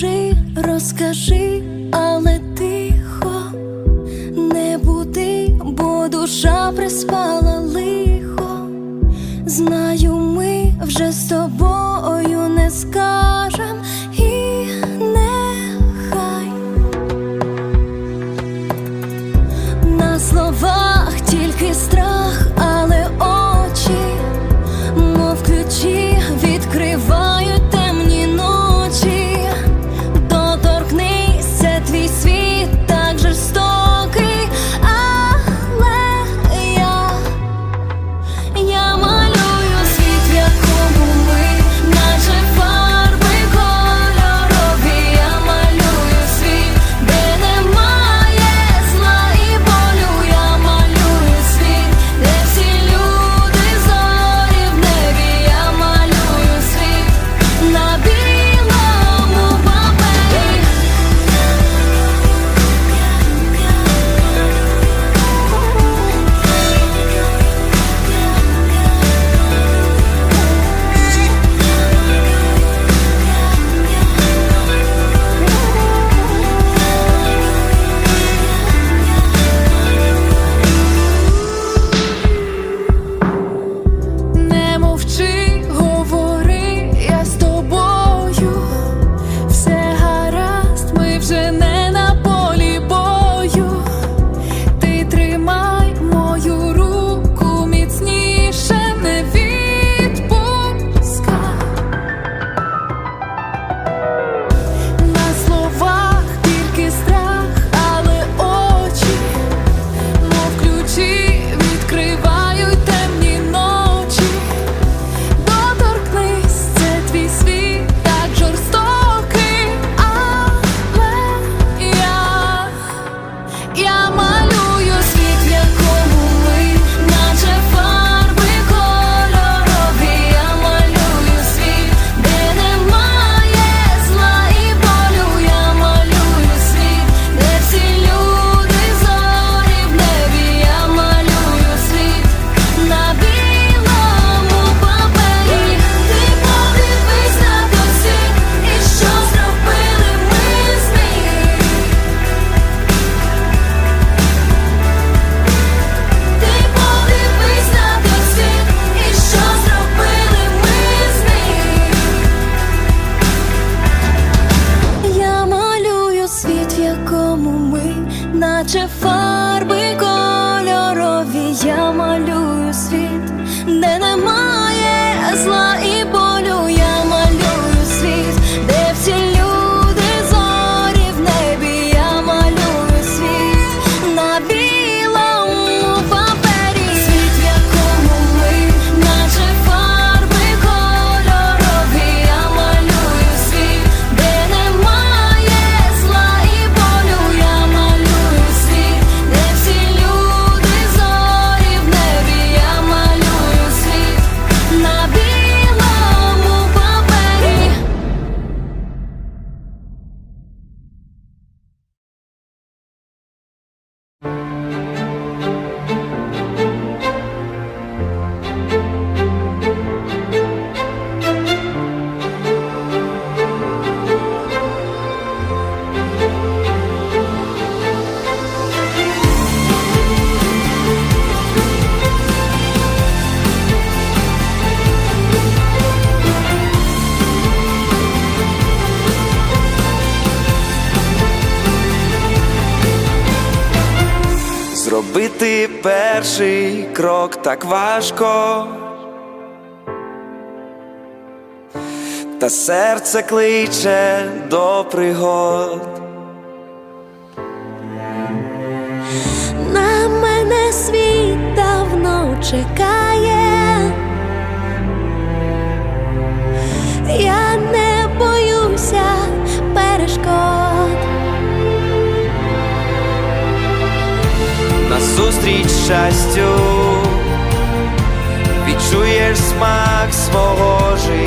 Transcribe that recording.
Кажи, розкажи, але тихо не буди, бо душа приспала лихо. Знаю. Зробити перший крок так важко, та серце кличе до пригод. На мене світ давно чекає. зустріч щастю, відчуєш смак свого життя.